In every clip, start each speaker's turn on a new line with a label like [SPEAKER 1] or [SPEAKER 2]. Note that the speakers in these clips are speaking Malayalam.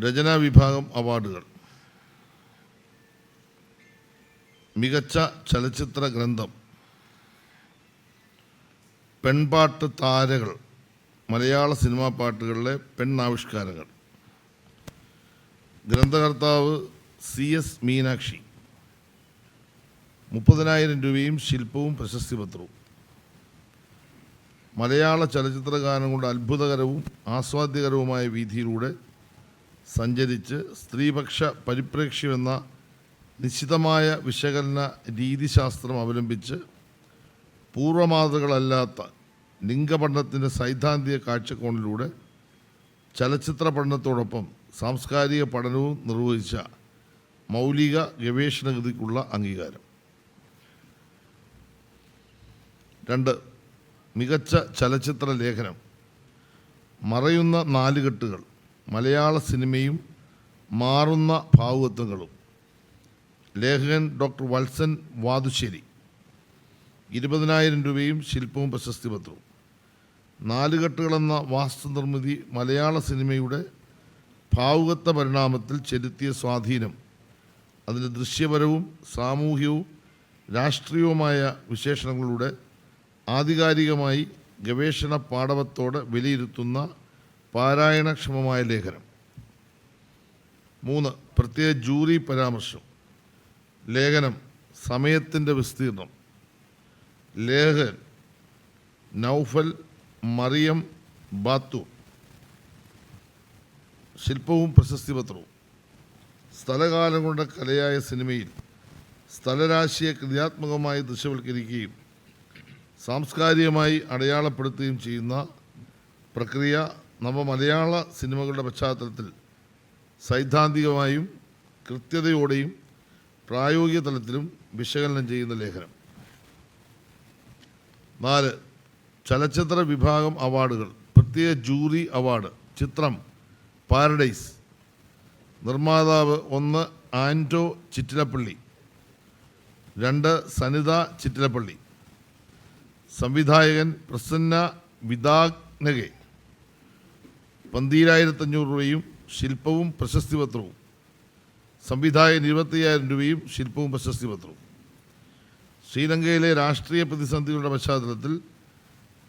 [SPEAKER 1] രചനാ വിഭാഗം അവാർഡുകൾ. മികച്ച ചലച്ചിത്ര ഗ്രന്ഥം. പെൺപാട്ട് താരകൾ. മലയാള സിനിമാ പാട്ടുകളിലെ പെണ്ണാവിഷ്കാരങ്ങൾ. ഗ്രന്ഥകർത്താവ് സി എസ് മീനാക്ഷി. മുപ്പതിനായിരം രൂപയും ശില്പവും പ്രശസ്തി പത്രവും മലയാള ചലച്ചിത്ര ഗാനങ്ങളുടെ അത്ഭുതകരവും ആസ്വാദ്യകരവുമായ വീതിയിലൂടെ സഞ്ചരിച്ച് സ്ത്രീപക്ഷ പരിപ്രേക്ഷ്യമെന്ന നിശ്ചിതമായ വിശകലന രീതിശാസ്ത്രം അവലംബിച്ച് പൂർവമാതൃകളല്ലാത്ത ലിംഗപഠനത്തിന്റെ സൈദ്ധാന്തിക കാഴ്ചക്കോണിലൂടെ ചലച്ചിത്ര പഠനത്തോടൊപ്പം സാംസ്കാരിക പഠനവും നിർവഹിച്ച മൗലിക ഗവേഷണഗതിക്കുള്ള അംഗീകാരം. രണ്ട് മികച്ച ചലച്ചിത്ര ലേഖനം. മറയുന്ന നാലുകെട്ടുകൾ മലയാള സിനിമയും മാറുന്ന ഭാവുകത്വങ്ങളും. ലേഖകൻ ഡോക്ടർ വത്സൻ വാതുശ്ശേരി. ഇരുപതിനായിരം രൂപയും ശില്പവും പ്രശസ്തി പത്രവും. നാലുകെട്ടുകളെന്ന വാസ്തുനിർമ്മിതി മലയാള സിനിമയുടെ ഭാവുകത്വ പരിണാമത്തിൽ ചെലുത്തിയ സ്വാധീനം അതിന്റെ ദൃശ്യപരവും സാമൂഹ്യവും രാഷ്ട്രീയവുമായ വിശേഷണങ്ങളുടെ ആധികാരികമായി ഗവേഷണ പാടവത്തോടെ വിലയിരുത്തുന്ന പാരായണക്ഷമമായ ലേഖനം. മൂന്ന് പ്രത്യേക ജൂറി പരാമർശം. ലേഖനം സമയത്തിന്റെ വിസ്തീർണം. ലേഖൻ നൗഫൽ മറിയം ബാത്തു. ശില്പവും പ്രശസ്തി പത്രവും. സ്ഥലകാലം കൊണ്ട കലയായ സിനിമയിൽ സ്ഥലരാശിയെ ക്രിയാത്മകമായി ദൃശ്യവൽക്കരിക്കുകയും സാംസ്കാരികമായി അടയാളപ്പെടുത്തുകയും ചെയ്യുന്ന പ്രക്രിയ നവമലയാള സിനിമകളുടെ പശ്ചാത്തലത്തിൽ സൈദ്ധാന്തികമായും കൃത്യതയോടെയും പ്രായോഗിക തലത്തിലും വിശകലനം ചെയ്യുന്ന ലേഖനം. നാല് ചലച്ചിത്ര വിഭാഗം അവാർഡുകൾ പ്രത്യേക ജൂറി അവാർഡ് ചിത്രം പാരഡൈസ്. നിർമ്മാതാവ് ഒന്ന് ആന്റോ ചിറ്റിലപ്പള്ളി. രണ്ട് സനിത ചിറ്റിലപ്പള്ളി. സംവിധായകൻ പ്രസന്ന വിദാഗ്നകെ പന്തീരായിരത്തഞ്ഞൂറ് രൂപയും ശില്പവും പ്രശസ്തി പത്രവും. സംവിധായകൻ ഇരുപത്തയ്യായിരം രൂപയും ശില്പവും പ്രശസ്തി പത്രവും. ശ്രീലങ്കയിലെ രാഷ്ട്രീയ പ്രതിസന്ധികളുടെ പശ്ചാത്തലത്തിൽ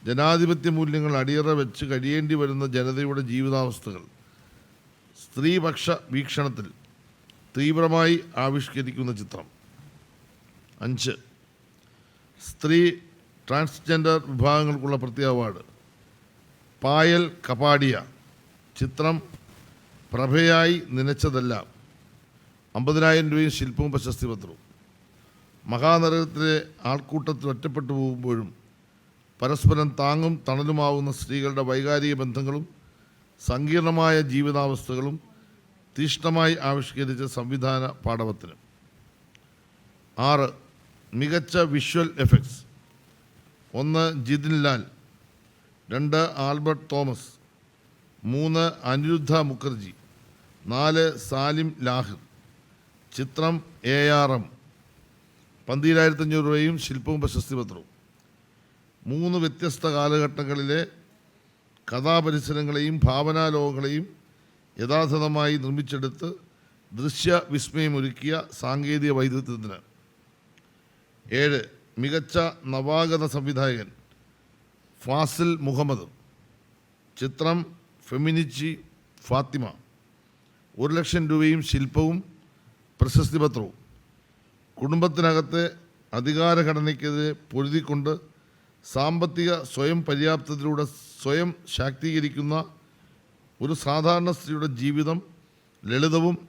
[SPEAKER 1] ജനാധിപത്യ മൂല്യങ്ങൾ അടിയറ വെച്ച് കഴിയേണ്ടി വരുന്ന ജനതയുടെ ജീവിതാവസ്ഥകൾ സ്ത്രീപക്ഷ വീക്ഷണത്തിൽ തീവ്രമായി ആവിഷ്കരിക്കുന്ന ചിത്രം. അഞ്ച്. സ്ത്രീ ട്രാൻസ്ജെൻഡർ വിഭാഗങ്ങൾക്കുള്ള പ്രത്യേക അവാർഡ്. പായൽ കപാടിയ ചിത്രം പ്രഭയായി നനച്ചതല്ല. അമ്പതിനായിരം രൂപയും ശില്പവും പ്രശസ്തി പത്രവും മഹാനഗരത്തിലെ ആൾക്കൂട്ടത്തിൽ ഒറ്റപ്പെട്ടു പോകുമ്പോഴും പരസ്പരം താങ്ങും തണലുമാവുന്ന സ്ത്രീകളുടെ വൈകാരിക ബന്ധങ്ങളും സങ്കീർണമായ ജീവിതാവസ്ഥകളും തീഷ്ണമായി ആവിഷ്കരിച്ച സംവിധാന പാഠവത്തിന് ആറ് മികച്ച വിഷ്വൽ എഫക്ട്സ്. ഒന്ന് ജിതിൻ ലാൽ. രണ്ട് ആൽബർട്ട് തോമസ്. മൂന്ന് അനിരുദ്ധ മുഖർജി നാല് സാലിം ലാഹിർ. ചിത്രം എ ആർ എം. പന്തിരായിരത്തഞ്ഞൂറ് രൂപയും ശില്പവും പ്രശസ്തി പത്രവും. മൂന്ന് വ്യത്യസ്ത കാലഘട്ടങ്ങളിലെ കഥാപരിസരങ്ങളെയും ഭാവനാലോകങ്ങളെയും യഥാർത്ഥമായി നിർമ്മിച്ചെടുത്ത് ദൃശ്യ വിസ്മയമൊരുക്കിയ സാങ്കേതിക വൈദഗ്ധ്യത്തിന്. ഏഴ് മികച്ച നവാഗത സംവിധായകൻ ഫാസിൽ മുഹമ്മദ്. ചിത്രം ഫെമിനിച്ചി ഫാത്തിമ. ഒരു ലക്ഷം രൂപയും ശില്പവും പ്രശസ്തി പത്രവും. കുടുംബത്തിനകത്തെ അധികാരഘടനയ്ക്കെതിരെ പൊരുതിക്കൊണ്ട് സാമ്പത്തിക സ്വയം പര്യാപ്തത്തിലൂടെ സ്വയം ശാക്തീകരിക്കുന്ന ഒരു സാധാരണ സ്ത്രീയുടെ ജീവിതം ലളിതവും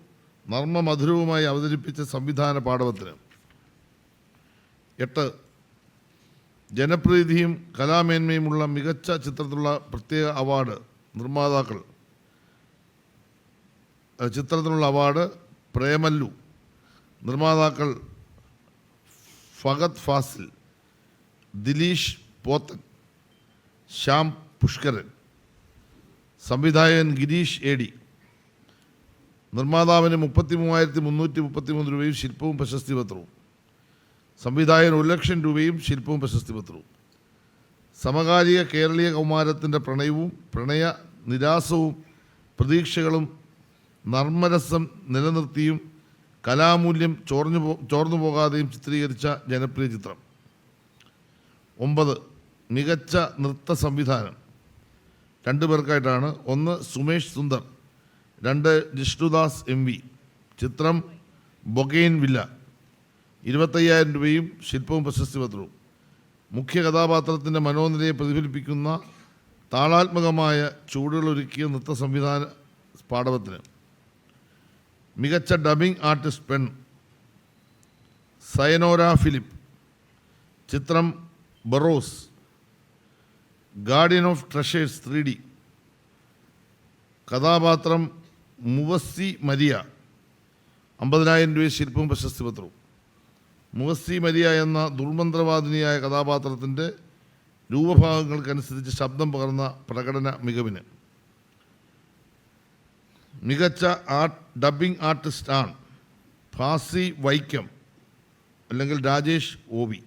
[SPEAKER 1] നർമ്മമധുരവുമായി അവതരിപ്പിച്ച സംവിധാന പാഠവത്തിന്. എട്ട്. ജനപ്രീതിയും കലാമേന്മയുമുള്ള മികച്ച ചിത്രത്തിലുള്ള പ്രത്യേക അവാർഡ് നിർമ്മാതാക്കൾ. ചിത്രത്തിനുള്ള അവാർഡ് പ്രേമല്ലു. നിർമ്മാതാക്കൾ ഫഗത് ഫാസിൽ ദിലീഷ് പോത്തൻ ശ്യാം പുഷ്കരൻ സംവിധായകൻ ഗിരീഷ് എ ഡി. നിർമ്മാതാവിന് മുപ്പത്തി മൂവായിരത്തി മുന്നൂറ്റി മുപ്പത്തി മൂന്ന് രൂപയും ശില്പവും പ്രശസ്തി പത്രവും സംവിധായകൻ ഒരു ലക്ഷം രൂപയും ശില്പവും പ്രശസ്തി പത്രവും സമകാലിക കേരളീയ കൗമാരത്തിന്റെ പ്രണയവും പ്രണയ നിരാസവും പ്രതീക്ഷകളും നർമ്മരസം നിലനിർത്തിയും കലാമൂല്യം ചോർന്നു പോ ചോർന്നു പോകാതെയും ചിത്രീകരിച്ച ജനപ്രിയ ചിത്രം. ഒമ്പത് മികച്ച നൃത്ത സംവിധാനം. രണ്ടു പേർക്കായിട്ടാണ്. ഒന്ന് സുമേഷ് സുന്ദർ. രണ്ട് ജിഷ്ണുദാസ് എം വി. ചിത്രം ബൊഗെയിൻ വില്ല. ഇരുപത്തയ്യായിരം രൂപയും ശില്പവും പ്രശസ്തി പത്രവും. മുഖ്യ കഥാപാത്രത്തിന്റെ മനോനിലയെ പ്രതിഫലിപ്പിക്കുന്ന താളാത്മകമായ ചൂടുകളൊരുക്കിയ നൃത്ത സംവിധാന പാടവത്തിന് മികച്ച ഡബിംഗ് ആർട്ടിസ്റ്റ് പെൺ സയനോര ഫിലിപ്പ്. ചിത്രം Barroz. Guardian of treasures three D. കഥാപാത്രം മുവസ്സി മരിയ. അമ്പതിനായിരം രൂപ ശില്പവും പ്രശസ്തി പത്രവും മുവസ്സി മരിയ എന്ന ദുർമന്ത്രവാദിനിയായ കഥാപാത്രത്തിന്റെ രൂപഭാഗങ്ങൾക്കനുസരിച്ച് ശബ്ദം പകർന്ന പ്രകടന മികവിന്. മികച്ച ആർട്ട് ഡബ്ബിംഗ് ആർട്ടിസ്റ്റ് ആണ് ഫാസി വൈക്കം അല്ലെങ്കിൽ രാജേഷ് ഓവി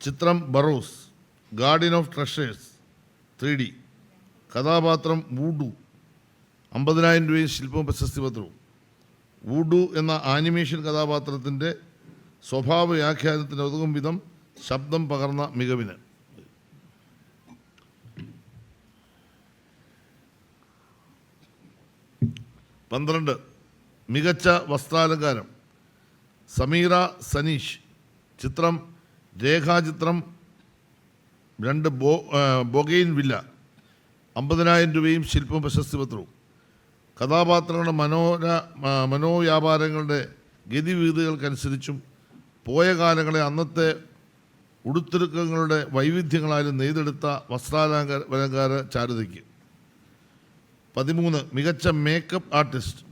[SPEAKER 1] ചിത്രം Barroz guardian of treasures three D. കഥാപാത്രം വൂഡു അമ്പതിനായിരം രൂപയും ശില്പവും പ്രശസ്തി പത്രവും. വൂഡു എന്ന ആനിമേഷൻ കഥാപാത്രത്തിന്റെ സ്വഭാവ വ്യാഖ്യാനത്തിന് ഒതുങ്ങും വിധം ശബ്ദം പകർന്ന മികവിന്. പന്ത്രണ്ട് മികച്ച വസ്ത്രാലങ്കാരം. സമീറ സനീഷ് ചിത്രം രേഖാചിത്രം രണ്ട് ബോ ബൊഗെയിൻ വില്ല അമ്പതിനായിരം രൂപയും ശില്പം പ്രശസ്തി പത്രവും. കഥാപാത്രങ്ങളുടെ മനോര മനോവ്യാപാരങ്ങളുടെ ഗതിവിധികൾക്കനുസരിച്ചും പോയ കാലങ്ങളെ അന്നത്തെ ഉടുത്തിരുക്കങ്ങളുടെ വൈവിധ്യങ്ങളാലും നെയ്തെടുത്ത വസ്ത്രാലങ്കാര ചാരുതയ്ക്ക്. പതിമൂന്ന് മികച്ച മേക്കപ്പ് ആർട്ടിസ്റ്റ്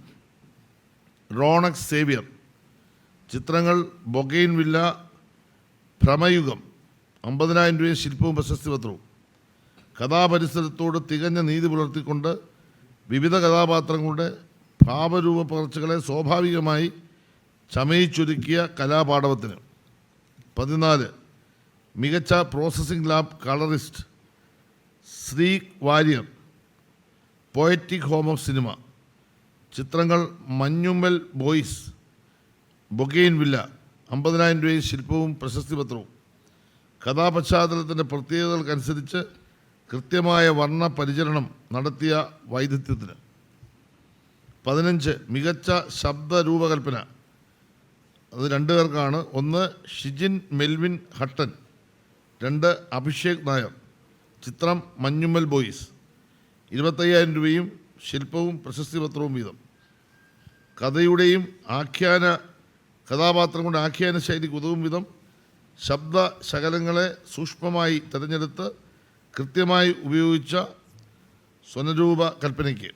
[SPEAKER 1] റോണക്സ് സേവിയർ. ചിത്രങ്ങൾ ബൊഗെയിൻ വില്ല ഭ്രമയുഗം അമ്പതിനായിരം രൂപയും ശില്പവും പ്രശസ്തി പത്രവും. കഥാപരിസരത്തോട് തികഞ്ഞ നീതി പുലർത്തിക്കൊണ്ട് വിവിധ കഥാപാത്രങ്ങളുടെ ഭാവരൂപ പകർച്ചകളെ സ്വാഭാവികമായി ചമയിച്ചൊരുക്കിയ കലാപാഠവത്തിന്. പതിനാല് മികച്ച processing lab colourist Sree Warrier poetic home of cinema ചിത്രങ്ങൾ മഞ്ഞുമ്മൽ ബോയ്സ് ബൊഗെയിൻ വില്ല അമ്പതിനായിരം രൂപയും ശില്പവും പ്രശസ്തി പത്രവും കഥാപശ്ചാത്തലത്തിന്റെ പ്രത്യേകതകൾക്കനുസരിച്ച് കൃത്യമായ വർണ പരിചരണം നടത്തിയ വൈദഗ്ധ്യത്തിന്. പതിനഞ്ച് മികച്ച ശബ്ദ രൂപകൽപ്പന അത് രണ്ട് പേർക്കാണ്. ഒന്ന് ഷിജിൻ മെൽവിൻ ഹട്ടൻ. രണ്ട് അഭിഷേക് നായർ. ചിത്രം മഞ്ഞുമ്മൽ ബോയ്സ്. ഇരുപത്തയ്യായിരം രൂപയും ശില്പവും പ്രശസ്തി പത്രവും വീതം. കഥയുടെയും ആഖ്യാന കഥാപാത്രങ്ങളുടെ ആഖ്യാന ശൈലിക്ക് ഉതകും വിധം ശബ്ദ ശകലങ്ങളെ സൂക്ഷ്മമായി തിരഞ്ഞെടുത്ത് കൃത്യമായി ഉപയോഗിച്ച സ്വനരൂപ കൽപ്പനയ്ക്ക്.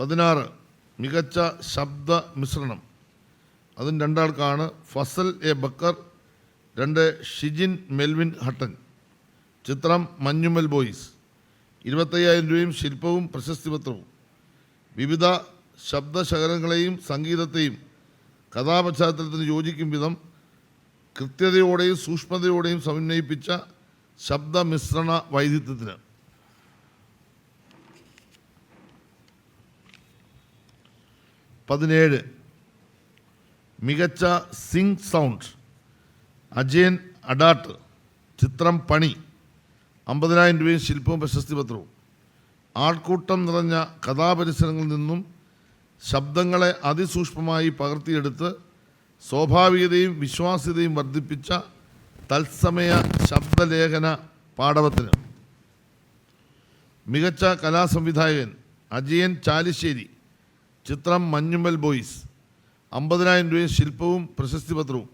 [SPEAKER 1] പതിനാറ് മികച്ച ശബ്ദ മിശ്രണം. അതും രണ്ടാൾക്കാണ് ഫസൽ എ ബക്കർ രണ്ട് ഷിജിൻ മെൽവിൻ ഹട്ടൻ. ചിത്രം മഞ്ഞുമൽ ബോയ്സ്. ഇരുപത്തയ്യായിരം രൂപയും ശില്പവും പ്രശസ്തി പത്രവും വിവിധ ശബ്ദശകലങ്ങളെയും സംഗീതത്തെയും കഥാപശ്ചാത്തലത്തിന് യോജിക്കും വിധം കൃത്യതയോടെയും സൂക്ഷ്മതയോടെയും സമന്വയിപ്പിച്ച ശബ്ദ വൈദ്യുത്വത്തിന് പതിനേഴ്. മികച്ച സിങ് സൗണ്ട്. അജയൻ അഡാട്ട്. ചിത്രം പണി. അമ്പതിനായിരം രൂപയും ശില്പവും പ്രശസ്തി പത്രവും. ആൾക്കൂട്ടം നിറഞ്ഞ കഥാപരിസരങ്ങളിൽ നിന്നും ശബ്ദങ്ങളെ അതിസൂക്ഷ്മമായി പകർത്തിയെടുത്ത് സ്വാഭാവികതയും വിശ്വാസ്യതയും വർദ്ധിപ്പിച്ച തത്സമയ ശബ്ദലേഖന പാടവത്തിന് മികച്ച കലാസംവിധായകൻ അജയൻ ചാലിശ്ശേരി ചിത്രം മഞ്ഞുമ്മൽ ബോയ്സ് അമ്പതിനായിരം രൂപയും ശില്പവും പ്രശസ്തി പത്രവും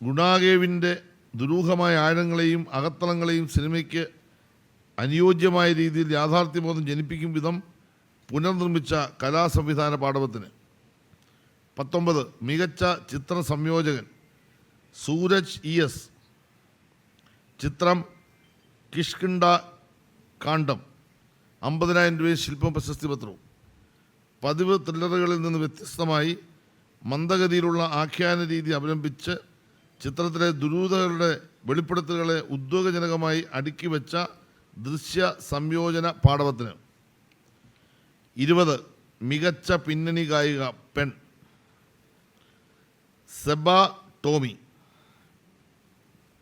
[SPEAKER 1] ഗുണാഗേവിന്റെ ദുരൂഹമായ ആഴങ്ങളെയും അകത്തളങ്ങളെയും സിനിമയ്ക്ക് അനുയോജ്യമായ രീതിയിൽ യാഥാർത്ഥ്യബോധം ജനിപ്പിക്കും വിധം പുനർനിർമ്മിച്ച കലാസംവിധാന പാഠവത്തിന്. പത്തൊമ്പത് മികച്ച ചിത്ര സംയോജകൻ സൂരജ് ഇ എസ്. ചിത്രം കിഷ്കിണ്ട കാണ്ഡം. അമ്പതിനായിരം രൂപയും ശില്പം പ്രശസ്തി പത്രവും. പതിവ് ത്രില്ലറുകളിൽ നിന്ന് വ്യത്യസ്തമായി മന്ദഗതിയിലുള്ള ആഖ്യാന രീതി അവലംബിച്ച് ചിത്രത്തിലെ ദുരൂതകളുടെ വെളിപ്പെടുത്തലുകളെ ഉദ്വേഗജനകമായി അടുക്കി വെച്ച ദൃശ്യ സംയോജന പാടവത്തിന്. ഇരുപത് മികച്ച പിന്നണി ഗായിക പെൺ. സെബ ടോമി.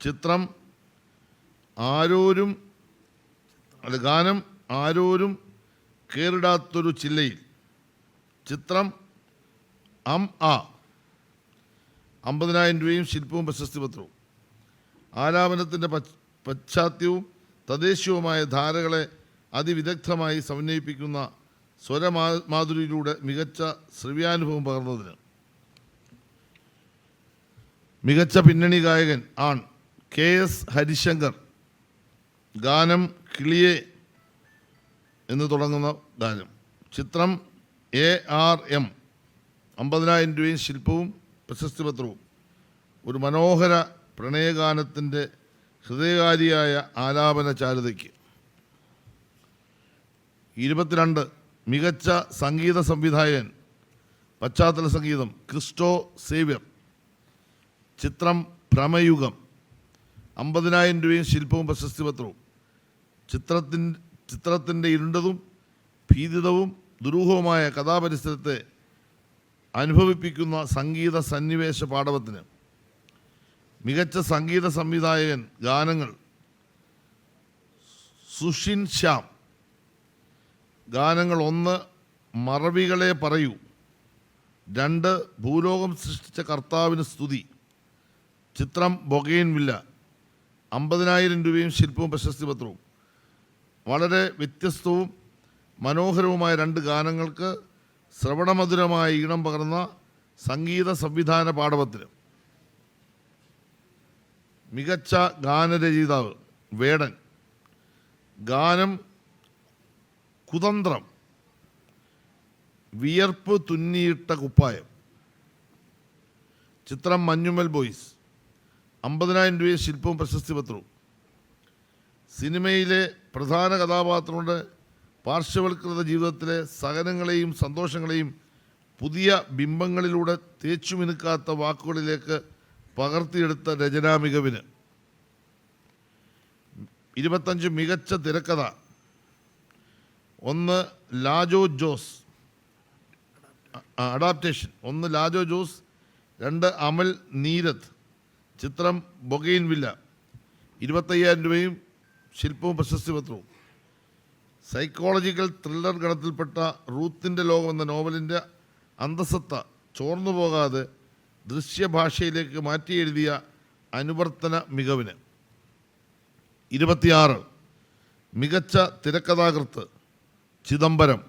[SPEAKER 1] ചിത്രം ആരോരും അല്ല ഗാനം ആരോരും കേറിടാത്തൊരു ചില്ലയിൽ. ചിത്രം അം ആ. അമ്പതിനായിരം രൂപയും ശില്പവും പ്രശസ്തി പത്രവും ആലാപനത്തിന്റെ പശ്ചാത്യവും തദ്ദേശീയവുമായ ധാരകളെ അതിവിദഗ്ധമായി സമന്വയിപ്പിക്കുന്ന സ്വരമാ മാധുരിയിലൂടെ മികച്ച ശ്രവ്യാനുഭവം പകർന്നതിന്. മികച്ച പിന്നണി ഗായകൻ ആൺ. K S Harishankar. ഗാനം കിളിയെ എന്ന് തുടങ്ങുന്ന ഗാനം. ചിത്രം എ ആർ എം. അമ്പതിനായിരം രൂപയും ശില്പവും പ്രശസ്തി പത്രവും. ഒരു മനോഹര പ്രണയഗാനത്തിന്റെ ഹൃദയകാരിയായ ആലാപന ചാരുതയ്ക്ക്. ഇരുപത്തിരണ്ട് മികച്ച സംഗീത സംവിധായകൻ. പശ്ചാത്തല സംഗീതം ക്രിസ്റ്റോ സേവ്യർ. ചിത്രം ഭ്രമയുഗം. അമ്പതിനായിരം രൂപയും ശില്പവും പ്രശസ്തി പത്രവും. ചിത്രത്തിൻ ചിത്രത്തിന്റെ ഇരുണ്ടതും ഭീതിതവും ദുരൂഹവുമായ കഥാപരിസരത്തെ അനുഭവിപ്പിക്കുന്ന സംഗീത സന്നിവേശ പാടവത്തിന് മികച്ച സംഗീത സംവിധായകൻ ഗാനങ്ങൾ സുഷിൻ ശ്യാം. ഗാനങ്ങൾ ഒന്ന് മറവികളെ പറയൂ. രണ്ട് ഭൂലോകം സൃഷ്ടിച്ച കർത്താവിന് സ്തുതി. ചിത്രം ബൊഗെയിൻ വില്ല. അമ്പതിനായിരം രൂപയും ശില്പവും പ്രശസ്തി പത്രവും. വളരെ വ്യത്യസ്തവും മനോഹരവുമായ രണ്ട് ഗാനങ്ങൾക്ക് ശ്രവണമധുരമായ ഈണം പകർന്ന സംഗീത സംവിധാന പാഠപത്തിന് മികച്ച ഗാനരചയിതാവ് വേടൻ. ഗാനം കുതന്ത്രം. വിയർപ്പ് തുന്നിയിട്ട കുപ്പായം. ചിത്രം മഞ്ഞുമൽ ബോയ്സ്. അമ്പതിനായിരം രൂപയും ശില്പവും പ്രശസ്തി പത്രവും. സിനിമയിലെ പ്രധാന കഥാപാത്രങ്ങളുടെ പാർശ്വവൽകൃത ജീവിതത്തിലെ സഹനങ്ങളെയും സന്തോഷങ്ങളെയും പുതിയ ബിംബങ്ങളിലൂടെ തേച്ചുമിനുക്കാത്ത വാക്കുകളിലേക്ക് പകർത്തിയെടുത്ത രചനാ മികവിന് ഇരുപത്തഞ്ച് മികച്ച തിരക്കഥ. ഒന്ന് ലാജോ ജോസ്. അഡാപ്റ്റേഷൻ. ഒന്ന് ലാജോ ജോസ് രണ്ട് അമൽ നീരത് ചിത്രം ബൊഗെയിൻ വില്ല. ഇരുപത്തയ്യായിരം രൂപയും ശില്പവും പ്രശസ്തി പത്രവും. സൈക്കോളജിക്കൽ ത്രില്ലർ ഗണത്തിൽപ്പെട്ട റൂത്തിന്റെ ലോകം എന്ന നോവലിന്റെ അന്തസത്ത ചോർന്നു പോകാതെ ദൃശ്യഭാഷയിലേക്ക് മാറ്റി എഴുതിയ അനുവർത്തന മികവിന്. ഇരുപത്തിയാറ്. മികച്ച തിരക്കഥാകൃത്ത് ചിദംബരം.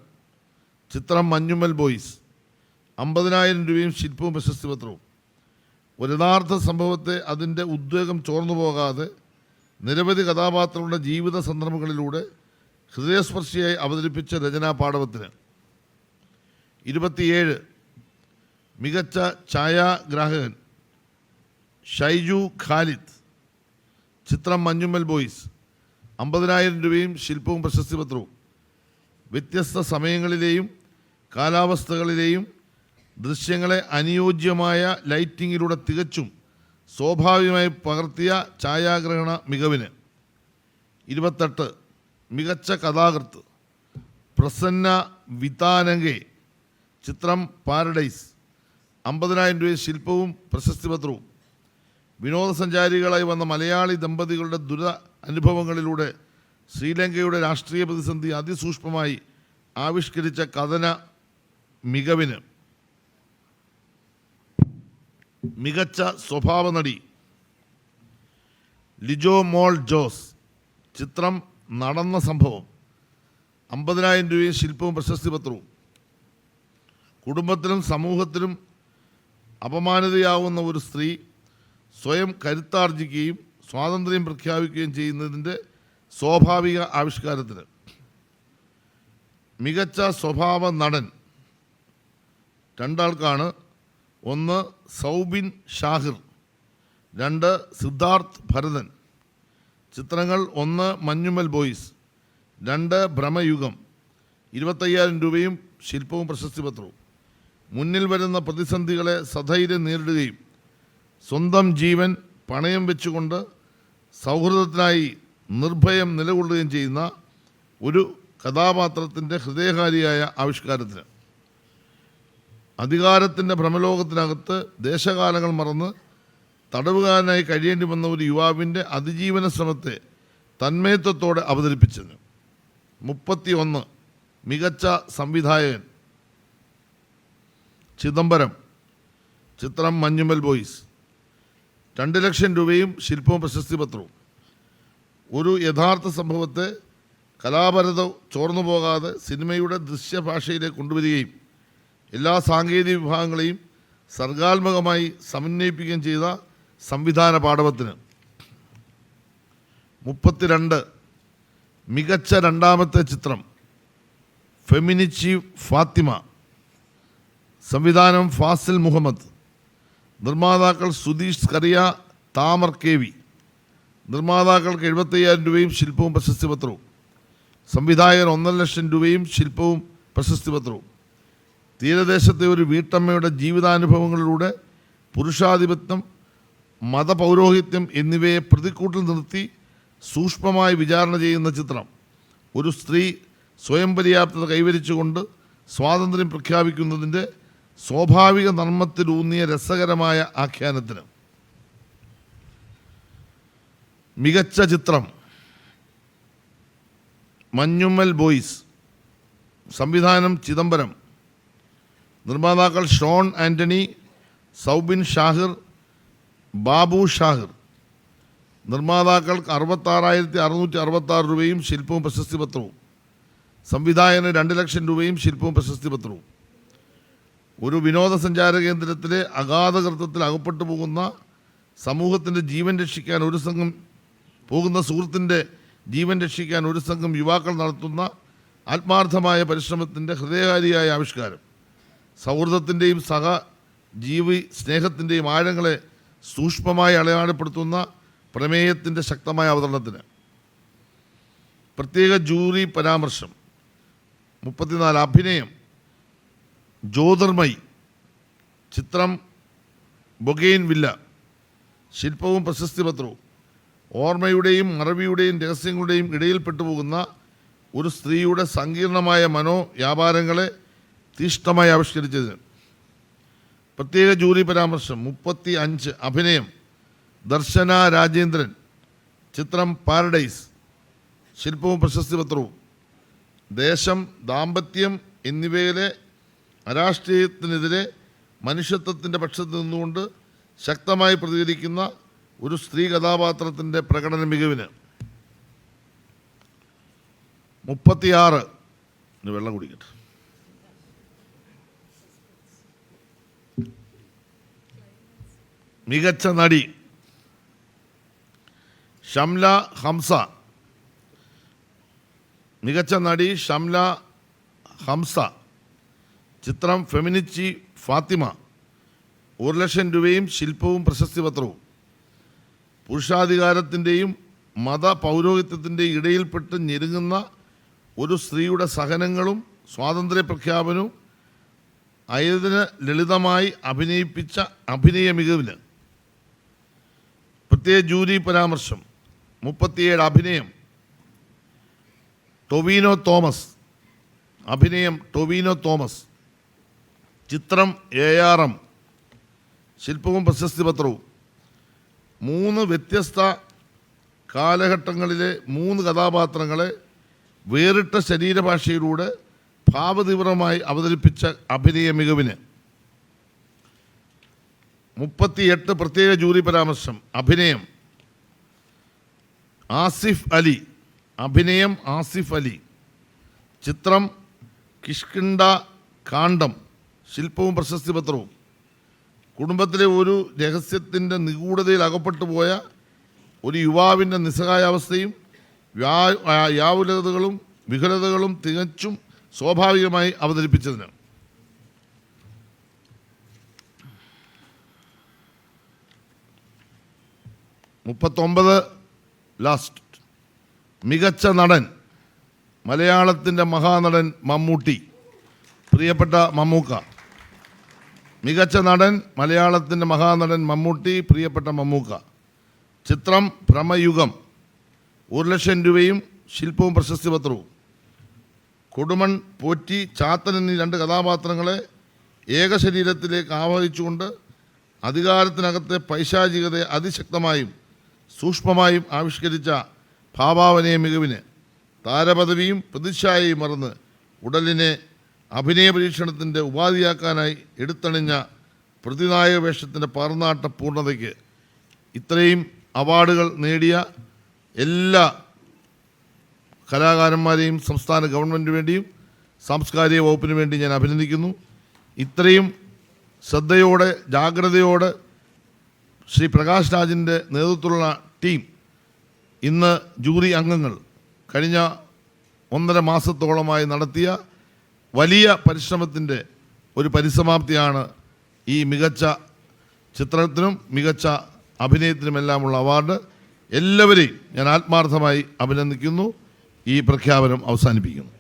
[SPEAKER 1] ചിത്രം മഞ്ഞുമൽ ബോയ്സ്. അമ്പതിനായിരം രൂപയും ശില്പവും പ്രശസ്തി പത്രവും. ഒരു യഥാർത്ഥ സംഭവത്തെ അതിന്റെ ഉദ്വേഗം ചോർന്നു പോകാതെ നിരവധി കഥാപാത്രങ്ങളുടെ ജീവിത സന്ദർഭങ്ങളിലൂടെ ഹൃദയസ്പർശിയായി അവതരിപ്പിച്ച രചനാ പാഠവത്തിന്. ഇരുപത്തിയേഴ്. മികച്ച ഛായാഗ്രാഹകൻ ഷൈജു ഖാലിദ്. ചിത്രം മഞ്ഞുമ്മൽ ബോയ്സ്. അമ്പതിനായിരം രൂപയും ശില്പവും പ്രശസ്തി പത്രവും വ്യത്യസ്ത സമയങ്ങളിലെയും കാലാവസ്ഥകളിലെയും ദൃശ്യങ്ങളെ അനുയോജ്യമായ ലൈറ്റിങ്ങിലൂടെ തികച്ചും സ്വാഭാവികമായി പകർത്തിയ ഛായാഗ്രഹണ മികവിന്. ഇരുപത്തെട്ട്. മികച്ച കഥാകൃത്ത്. പ്രസന്ന വിതാനങ്കെ ചിത്രം പാരഡൈസ്. അമ്പതിനായിരം രൂപ ശില്പവും പ്രശസ്തി പത്രവും. വിനോദസഞ്ചാരികളായി വന്ന മലയാളി ദമ്പതികളുടെ ദുര അനുഭവങ്ങളിലൂടെ ശ്രീലങ്കയുടെ രാഷ്ട്രീയ പ്രതിസന്ധി അതിസൂക്ഷ്മമായി ആവിഷ്കരിച്ച കഥന മികവിന്. മികച്ച സ്വഭാവ നടി ലിജോ മോൾ ജോസ്. ചിത്രം നടന്ന സംഭവം. അമ്പതിനായിരം രൂപയും ശില്പവും പ്രശസ്തി പത്രവും. കുടുംബത്തിലും സമൂഹത്തിലും അപമാനിതയാവുന്ന ഒരു സ്ത്രീ സ്വയം കരുത്താർജിക്കുകയും സ്വാതന്ത്ര്യം പ്രഖ്യാപിക്കുകയും ചെയ്യുന്നതിന്റെ സ്വാഭാവിക ആവിഷ്കാരത്തിന്. മികച്ച സ്വഭാവ നടൻ. രണ്ടാൾക്കാണ് ഒന്ന് സൗബിൻ ഷാഹിർ രണ്ട് സിദ്ധാർത്ഥ് ഭരതൻ. ചിത്രങ്ങൾ ഒന്ന് മഞ്ഞുമൽ ബോയ്സ് രണ്ട് ഭ്രമയുഗം ഇരുപത്തയ്യായിരം രൂപയും ശില്പവും പ്രശസ്തിപത്രവും. മുന്നിൽ വരുന്ന പ്രതിസന്ധികളെ സധൈര്യം നേരിടുകയും സ്വന്തം ജീവൻ പണയം വെച്ചുകൊണ്ട് സൗഹൃദത്തിനായി നിർഭയം നിലകൊള്ളുകയും ചെയ്യുന്ന ഒരു കഥാപാത്രത്തിന്റെ ഹൃദയകാരിയായ ആവിഷ്കാരത്തിന്. അധികാരത്തിന്റെ ഭ്രമലോകത്തിനകത്ത് ദേശകാലങ്ങൾ മറന്ന് തടവുകാരനായി കഴിയേണ്ടി വന്ന ഒരു യുവാവിന്റെ അതിജീവന ശ്രമത്തെ തന്മയത്വത്തോടെ അവതരിപ്പിച്ചത് മുപ്പത്തി ഒന്ന് മികച്ച സംവിധായകൻ ചിദംബരം ചിത്രം മഞ്ഞുമൽ ബോയ്സ്. രണ്ട് ലക്ഷം രൂപയും ശില്പവും പ്രശസ്തി പത്രവും. ഒരു യഥാർത്ഥ സംഭവത്തെ കലാപരത ചോർന്നു പോകാതെ സിനിമയുടെ ദൃശ്യഭാഷയിലേക്ക് കൊണ്ടുവരികയും എല്ലാ സാങ്കേതിക വിഭാഗങ്ങളെയും സർഗാത്മകമായി സമന്വയിപ്പിക്കുകയും ചെയ്ത സംവിധാന പാഠവത്തിന്. മുപ്പത്തിരണ്ട് മികച്ച രണ്ടാമത്തെ ചിത്രം ഫെമിനിച്ചി ഫാത്തിമ സംവിധാനം ഫാസിൽ മുഹമ്മദ് നിർമ്മാതാക്കൾ സുധീഷ് കറിയ താമർ കെ വി നിർമ്മാതാക്കൾക്ക് എഴുപത്തയ്യായിരം രൂപയും ശില്പവും പ്രശസ്തി പത്രവും സംവിധായകൻ ഒന്നര ലക്ഷം രൂപയും ശില്പവും പ്രശസ്തി പത്രവും തീരദേശത്തെ ഒരു വീട്ടമ്മയുടെ ജീവിതാനുഭവങ്ങളിലൂടെ പുരുഷാധിപത്യം മതപൗരോഹിത്യം എന്നിവയെ പ്രതിക്കൂട്ടിൽ നിർത്തി സൂക്ഷ്മമായി വിചാരണ ചെയ്യുന്ന ചിത്രം ഒരു സ്ത്രീ സ്വയം പര്യാപ്തത കൈവരിച്ചുകൊണ്ട് സ്വാതന്ത്ര്യം പ്രഖ്യാപിക്കുന്നതിന്റെ സ്വാഭാവിക നർമ്മത്തിലൂന്നിയ രസകരമായ ആഖ്യാനത്തിന്. മികച്ച ചിത്രം. മഞ്ഞുമ്മൽ ബോയ്സ്. സംവിധാനം ചിദംബരം. നിർമ്മാതാക്കൾ ഷോൺ ആന്റണി സൗബിൻ ഷാഹിർ ബാബു ഷാഹിർ. നിർമ്മാതാക്കൾക്ക് അറുപത്താറായിരത്തി അറുന്നൂറ്റി അറുപത്താറ് രൂപയും ശില്പവും പ്രശസ്തി പത്രവും. സംവിധായകന് രണ്ട് ലക്ഷം രൂപയും ശില്പവും പ്രശസ്തി പത്രവും. ഒരു വിനോദസഞ്ചാര കേന്ദ്രത്തിലെ അഗാധകൃത്വത്തിൽ അകപ്പെട്ടു പോകുന്ന സമൂഹത്തിന്റെ ജീവൻ രക്ഷിക്കാൻ ഒരു സംഘം പോകുന്ന സുഹൃത്തിന്റെ ജീവൻ രക്ഷിക്കാൻ ഒരു സംഘം യുവാക്കൾ നടത്തുന്ന ആത്മാർത്ഥമായ പരിശ്രമത്തിന്റെ ഹൃദയകാരിയായ ആവിഷ്കാരം. സൗഹൃദത്തിന്റെയും സഹ ജീവി സ്നേഹത്തിന്റെയും ആഴങ്ങളെ സൂക്ഷ്മമായി അടയാളപ്പെടുത്തുന്ന പ്രമേയത്തിന്റെ ശക്തമായ അവതരണത്തിന്. പ്രത്യേക ജൂറി പരാമർശം. മുപ്പത്തിനാല് അഭിനയം. ജ്യോതിർമയി. ചിത്രം ബൊഗെയിൻ വില്ല. ശില്പവും പ്രശസ്തി പത്രവും ഓർമ്മയുടെയും മറവിയുടെയും രഹസ്യങ്ങളുടെയും ഇടയിൽപ്പെട്ടു പോകുന്ന ഒരു സ്ത്രീയുടെ സങ്കീർണമായ മനോ വ്യാപാരങ്ങളെ തീഷ്ണമായി ആവിഷ്കരിച്ചതിന് പ്രത്യേക ജൂറി പരാമർശം മുപ്പത്തി അഞ്ച് അഭിനയം. ദർശന രാജേന്ദ്രൻ. ചിത്രം പാരഡൈസ്. ശില്പവും പ്രശസ്തി പത്രവും. ദേശം ദാമ്പത്യം എന്നിവയിലെ അരാഷ്ട്രീയത്തിനെതിരെ മനുഷ്യത്വത്തിന്റെ പക്ഷത്ത് നിന്നുകൊണ്ട് ശക്തമായി പ്രതികരിക്കുന്ന ഒരു സ്ത്രീ കഥാപാത്രത്തിന്റെ പ്രകടന മികവിന്. മുപ്പത്തിയാറ്. വെള്ളം കുടിക്കട്ടെ. മികച്ച നടി ഷംല ഹംസ. മികച്ച നടി ഷംല ഹംസ. ചിത്രം ഫെമിനിച്ചി ഫാത്തിമ. ഒരു ലക്ഷം രൂപയും ശില്പവും പ്രശസ്തി പത്രവും. പുരുഷാധികാരത്തിന്റെയും മത പൗരോഹിത്യത്തിന്റെയും ഇടയിൽപ്പെട്ട് ഞെരുങ്ങുന്ന ഒരു സ്ത്രീയുടെ സഹനങ്ങളും സ്വാതന്ത്ര്യ പ്രഖ്യാപനവും അയതിന് ലളിതമായി അഭിനയിപ്പിച്ച അഭിനയ മികവിന് പ്രത്യേക ജൂരി പരാമർശം. മുപ്പത്തിയേഴ് അഭിനയം. ടൊവീനോ തോമസ്. അഭിനയം ടൊവീനോ തോമസ്. ചിത്രം എ ആർ എം ശില്പവും പ്രശസ്തി പത്രവും. മൂന്ന് വ്യത്യസ്ത കാലഘട്ടങ്ങളിലെ മൂന്ന് കഥാപാത്രങ്ങളെ വേറിട്ട ശരീരഭാഷയിലൂടെ ഭാവതീവ്രമായി അവതരിപ്പിച്ച അഭിനയ മികവിന്. മുപ്പത്തിയെട്ട് പ്രത്യേക ജൂറി പരാമർശം. അഭിനയം. ആസിഫ് അലി. അഭിനയം ആസിഫ് അലി. ചിത്രം കിഷ്കിണ്ട കാണ്ഡം. ശില്പവും പ്രശസ്തി പത്രവും കുടുംബത്തിലെ ഒരു രഹസ്യത്തിന്റെ നിഗൂഢതയിൽ അകപ്പെട്ടു പോയ ഒരു യുവാവിന്റെ നിസ്സഹായാവസ്ഥയും വ്യാ- വ്യാകുലതകളും വികലതകളും തികച്ചും സ്വാഭാവികമായി അവതരിപ്പിച്ചതിന്. മുപ്പത്തൊമ്പത് ലാസ്റ്റ് മികച്ച നടൻ മലയാളത്തിന്റെ മഹാനടൻ മമ്മൂട്ടി. പ്രിയപ്പെട്ട മമ്മൂക്ക. മികച്ച നടൻ മലയാളത്തിന്റെ മഹാനടൻ മമ്മൂട്ടി പ്രിയപ്പെട്ട മമ്മൂക്ക. ചിത്രം ഭ്രമയുഗം. ഒരു ലക്ഷം രൂപയും ശില്പവും പ്രശസ്തി പത്രവും. കൊടുമൺ പോറ്റി ചാത്തൻ എന്നീ രണ്ട് കഥാപാത്രങ്ങളെ ഏകശരീരത്തിലേക്ക് ആവാഹിച്ചുകൊണ്ട് അധികാരത്തിനകത്തെ പൈശാചികതയെ അതിശക്തമായും സൂക്ഷ്മമായും ആവിഷ്കരിച്ച ഭാവാവനയ മികവിന് താരപദവിയും പ്രതിച്ഛായയും മറന്ന് ഉടലിനെ അഭിനയ പരീക്ഷണത്തിന്റെ ഉപാധിയാക്കാനായി എടുത്തണിഞ്ഞ പ്രതിനായക വേഷത്തിന്റെ പാർന്നാട്ട പൂർണതയ്ക്ക് ഇത്രയും അവാർഡുകൾ നേടിയ എല്ലാ കലാകാരന്മാരെയും സംസ്ഥാന ഗവൺമെന്റിന് വേണ്ടിയും സാംസ്കാരിക വകുപ്പിന് വേണ്ടി ഞാൻ അഭിനന്ദിക്കുന്നു. ഇത്രയും ശ്രദ്ധയോടെ ജാഗ്രതയോടെ ശ്രീ പ്രകാശ് രാജിന്റെ നേതൃത്വത്തിലുള്ള ടീം ഇന്ന് ജൂറി അംഗങ്ങൾ കഴിഞ്ഞ ഒന്നര മാസത്തോളമായി നടത്തിയ വലിയ പരിശ്രമത്തിന്റെ ഒരു പരിസമാപ്തിയാണ് ഈ മികച്ച ചിത്രത്തിനും മികച്ച അഭിനയത്തിനുമെല്ലാമുള്ള അവാർഡ്. എല്ലാവരെയും ഞാൻ ആത്മാർത്ഥമായി അഭിനന്ദിക്കുന്നു. ഈ പ്രഖ്യാപനം അവസാനിപ്പിക്കുന്നു.